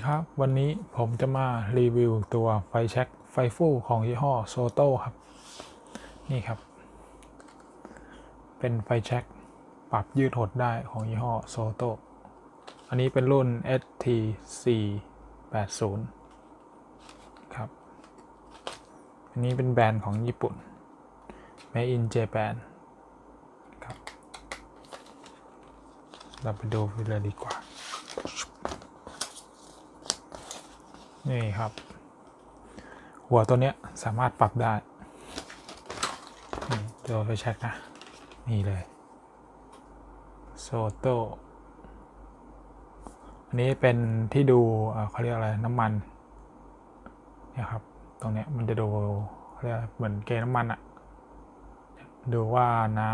ดีครับ วันนี้ผมจะมารีวิวตัวไฟแช็กไฟฟูของยี่ห้อโซโต้ครับ นี่ครับ เป็นไฟแช็กปรับยืดหดได้ของยี่ห้อโซโต้อันนี้เป็นรุ่น ST480 ครับ อันนี้เป็นแบรนด์ของญี่ปุ่น Made in Japan ครับ เราไปดูกันเลยดีกว่า นี่ครับ หัวตัวเนี้ยสามารถปรับได้นี่ตัวไฟแช็กนะ นี่เลยโซโตอันนี้เป็นที่ดูเขาเรียกอะไรน้ำมันเนี่ยครับตรงเนี้ยมันจะดูเขาเรียกเหมือนเกน้ำมันอะดูว่าน้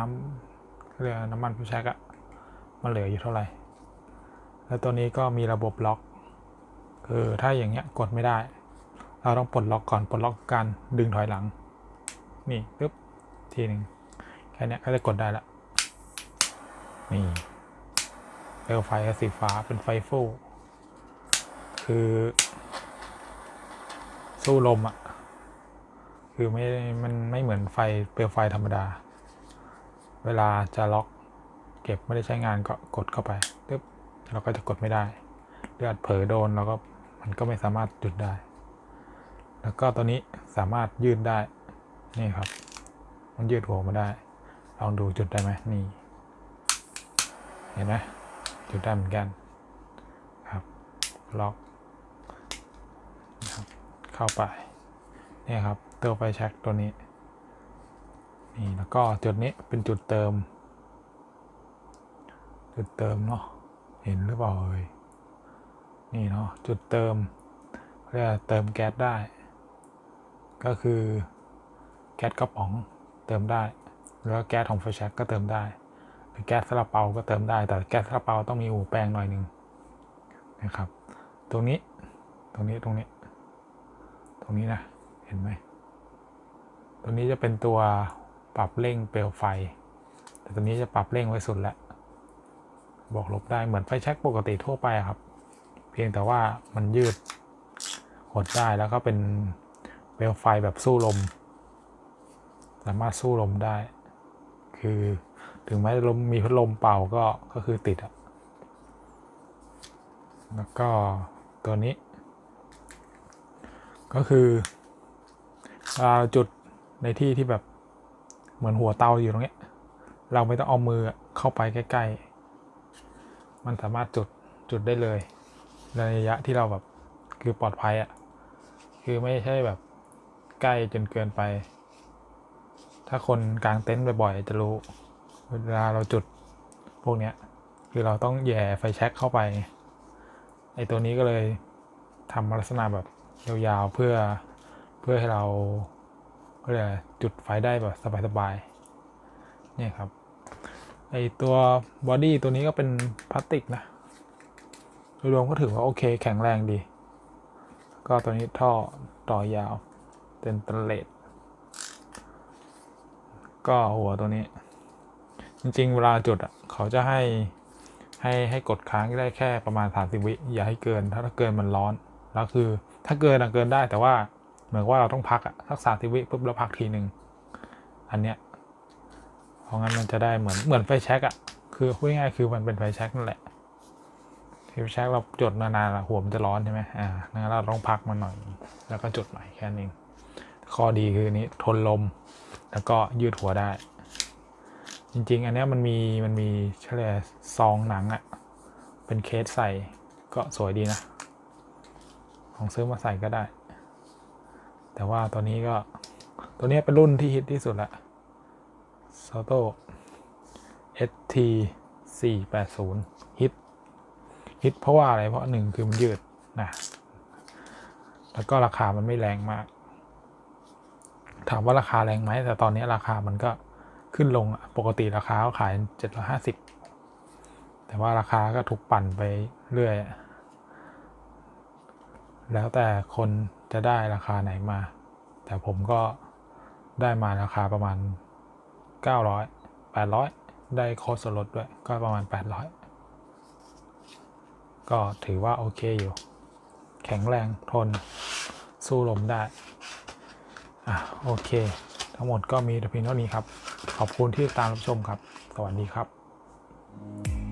ำเรียกน้ำมันไฟแช็กอะมันเหลืออยู่เท่าไหร่ แล้วตัวนี้ก็มีระบบล็อก คือถ้าอย่างเงี้ยกดไม่ได้ เราต้องปลดล็อกก่อนปลดล็อกการดึงถอยหลัง นี่ปึ๊บทีหนึ่งแค่นี้ก็จะกดได้ละนี่เปลวไฟสีฟ้าเป็นไฟฟูคือ สู้ลมอะ่ะ คือไม่มันไม่เหมือนไฟเปลวไฟธรรมดา เวลาจะล็อกเก็บไม่ได้ใช้งานก็กดเข้าไปปึ๊บเราก็จะกดไม่ได้เลือดเผลอโดนแล้วก็ มันก็ไม่สามารถจุดได้ แล้วก็ตัวนี้สามารถยืดได้ นี่ครับ มันยืดหัวมาได้ ลองดูจุดได้ไหมนี่ เห็นไหมจุดได้เหมือนกันครับ ล็อกนะครับเข้าไป นี่ครับ ตัวไฟแช็กตัวนี้ นี่แล้วก็จุดนี้เป็นจุดเติม จุดเติมเนาะ เห็นหรือเปล่าเอ่ย นี่เนาะจุดเติมเรียกว่าเติมแก๊สได้ ก็คือแก๊สกระป๋องเติมได้ แล้วแก๊สของไฟแช็กก็เติมได้หรือแก๊สซาลาเปาก็เติมได้ แต่แก๊สซาลาเปาต้องมีอู่แปลงหน่อยหนึ่งนะครับ ตรงนี้ตรงนี้ตรงนี้ ตรงนี้นะเห็นไหมตรงนี้จะเป็นตัวปรับเร่งเปลวไฟ แต่ตัวนี้จะปรับเร่งไว้สุดแล้วบอกลบได้เหมือนไฟแช็กปกติทั่วไปอะครับ พียงแต่ว่ามันยืดหดได้แล้วก็เป็นเปลวไฟแบบสู้ลม สามารถสู้ลมได้ คือถึงแม้ลมมีพัดลมเป่าก็ก็คือติดอะแล้วก็ตัวนี้ ก็คือจุดในที่ที่แบบเหมือนหัวเตาอยู่ตรงนี้เราไม่ต้องเอามือเข้าไปใกล้ ๆ มันสามารถจุดจุดได้เลย ในระยะที่เราแบบคือปลอดภัยอะ่ะ คือไม่ใช่แบบใกล้จนเกินไป ถ้าคนกลางเต็นท์บ่อยๆจะรู้ เวลาเราจุดพวกเนี้ย คือเราต้องแย่ไฟแช็กเข้าไป ไอตัวนี้ก็เลยทำลักษณะแบบยาวๆเพื่อเพื่อให้เราเรียกจุดไฟได้แบบสบายๆเนี่ยครับไอตัวบอดี้ตัวนี้ก็เป็นพลาสติกนะ ยรวมก็ถือว่าโอเคแข็งแรงดี ก็ตัวนี้ท่อต่อยาวเป็นตเลดก็หัวตัวนี้ จริง ๆ เวลาจุดอะเขาจะให้ให้ให้กดค้างได้แค่ประมาณ 30 วิ อย่าให้เกิน ถ้าเกินมันร้อน แล้วคือ ถ้าเกินอะเกินได้แต่ว่าเหมือนว่าเราต้องพักอะสักสามสิบวิปุ๊บแล้วพักทีหนึ่งอันเนี้ยเพราะงั้นมันจะได้เหมือนเหมือนไฟแช็กอะคือพูดง่ายๆคือมันเป็นไฟแช็กนั่นแหละ ที่แช็กเราจดนานๆละหัวมันจะร้อนใช่ไหมอ่างั้นเราต้องพักมันหน่อย แล้วก็จดใหม่แค่นี้ข้อดีคือนี้ทนลม แล้วก็ยืดหัวได้ จริง ๆ อันนี้มันมีมันมีเฉลี่ยซองหนังอะ่ะ เป็นเคสใส่ก็สวยดีนะ ของซื้อมาใส่ก็ได้ แต่ว่าตัวนี้ก็ตัวนี้เป็นรุ่นที่ฮิตที่สุดละ s o t o ST 480ฮิต ฮิตเพราะว่าอะไรเพราะหนึ่งคือมันยืดนะแล้วก็ราคามันไม่แรงมาก ถามว่าราคาแรงไหมแต่ตอนนี้ราคามันก็ขึ้นลงอะปกติราคาเขาขายเจ็ดร้อยห้าสิบแต่ว่าราคาก็ถูกปั่นไปเรื่อย แล้วแต่คนจะได้ราคาไหนมา แต่ผมก็ได้มาราคาประมาณเก้าร้อยแปดร้อยได้โค้ดส่วนลดด้วย ก็ประมาณแปดร้อย ก็ถือว่าโอเคอยู่ แข็งแรงทนสู้ลมได้ อะโอเค ทั้งหมดก็มีแต่เพียงเท่านี้ครับ ขอบคุณที่ติดตามรับชมครับ สวัสดีครับ